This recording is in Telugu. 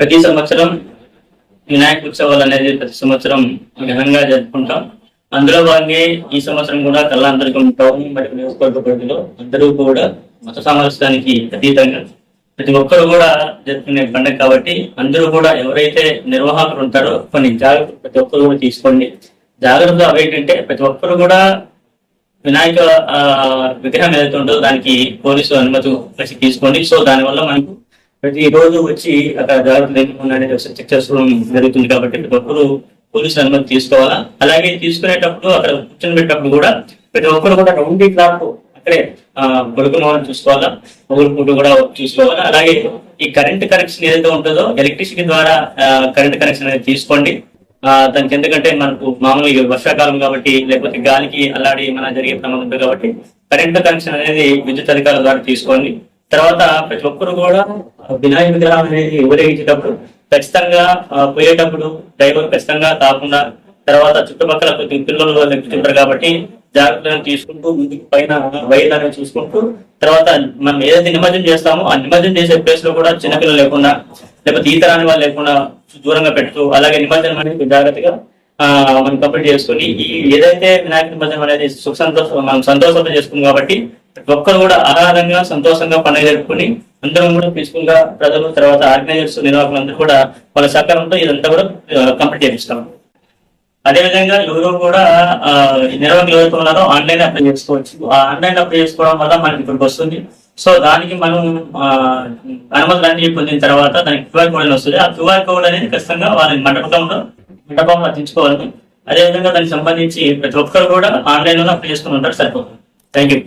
ప్రతి సంవత్సరం వినాయక ఉత్సవాలు అనేది ప్రతి సంవత్సరం ఘనంగా జరుపుకుంటాం. అందులో భాగంగా ఈ సంవత్సరం కూడా కళ్ళాంతరికం టౌన్ మరియు నియోజకవర్గ పరిధిలో అందరూ కూడా మత సామరస్యానికి అతీతంగా ప్రతి ఒక్కరు కూడా జరుపుకునే పండుగ కాబట్టి అందరూ కూడా ఎవరైతే నిర్వాహకులు ఉంటారో కొన్ని జాగ్రత్తలు ప్రతి ఒక్కరు కూడా తీసుకోండి. జాగ్రత్తలు అవి ఏంటంటే ప్రతి ఒక్కరు కూడా వినాయక ఆ, విగ్రహం ఏదైతే ఉంటుందో దానికి పోలీసు అనుమతి వచ్చి తీసుకోండి. సో దానివల్ల మనకు ప్రతి రోజు వచ్చి అక్కడ జాగ్రత్తలు ఏమి ఒకసారి చెక్ చేసుకోవడం జరుగుతుంది కాబట్టి ప్రతి పోలీసు అనుమతి తీసుకోవాలా? అలాగే తీసుకునేటప్పుడు అక్కడ కూర్చొని పెట్టేటప్పుడు కూడా ప్రతి ఒక్కరు కూడా రౌండీ క్లాక్ అక్కడే ఆ, వాళ్ళని చూసుకోవాలా? మొగుడు ఫోటో కూడా చూసుకోవాలా? అలాగే ఈ కరెంట్ కనెక్షన్ ఏదైతే ఉంటుందో ఎలక్ట్రిసిటీ ద్వారా కరెంట్ కనెక్షన్ అనేది తీసుకోండి. దానికి ఎందుకంటే మనకు మామూలుగా వర్షాకాలం కాబట్టి లేకపోతే గాలికి అల్లాడి మన జరిగే ప్రమాదం ఉంటుంది కాబట్టి కరెంట్ కనెక్షన్ అనేది విద్యుత్ అధికారుల ద్వారా తీసుకోండి. తర్వాత ప్రతి ఒక్కరు కూడా వినాయక విగ్రహం అనేది ఊరేగించేటప్పుడు ఖచ్చితంగా పోయేటప్పుడు డ్రైవర్ ఖచ్చితంగా తాకుండా తర్వాత చుట్టుపక్కల కొద్ది పిల్లలు ఎక్కుతుంటారు కాబట్టి జాగ్రత్తలు తీసుకుంటూ ముందుకు పైన వైర్ అనేది చూసుకుంటూ తర్వాత మనం ఏదైతే నిమజ్జనం చేస్తామో ఆ నిమజ్జనం చేసే ప్లేస్లో కూడా చిన్నపిల్లలు లేకుండా లేకపోతే ఈతరాని వాళ్ళు లేకుండా దూరంగా పెడుతూ అలాగే నిమజ్జనం అనేది జాగ్రత్తగా ఆ, మనం కంప్లీట్ చేసుకొని ఈ ఏదైతే వినాయక నిమజ్జనం అనేది సుఖ సంతోషం మనం సంతోషంతో చేసుకుంది కాబట్టి ప్రతి ఒక్కరు కూడా ఆహారంగా సంతోషంగా పండుగ జరుపుకొని అందరం కూడా పీస్ఫుల్గా ప్రజలు తర్వాత ఆర్గనైజర్స్ నిర్వాహకులు అందరూ కూడా వాళ్ళ సహకారంతో ఇదంతా కూడా కంప్లీట్ చేపిస్తాం. అదేవిధంగా ఎవరు కూడా ఆ, ఈ నిర్వాహకులు ఎవరైతే ఉన్నారో ఆన్లైన్ అప్లై చేసుకోవచ్చు. ఆ ఆన్లైన్ అప్లై చేసుకోవడం వల్ల మనకి ఇక్కడికి వస్తుంది. సో దానికి మనం ఆ, అనుమతులు అన్ని పొందిన తర్వాత దానికి క్యూఆర్ కోడ్ వస్తుంది. ఆ క్యూఆర్ కోడ్ అనేది ఖచ్చితంగా వాళ్ళని మండపంలో మండపంలో వర్తించుకోవాలి అదే విధంగా దానికి సంబంధించి ప్రతి ఒక్కరు కూడా ఆన్లైన్లో అప్లై చేసుకుని ఉంటారు సరిపోతుంది. Thank you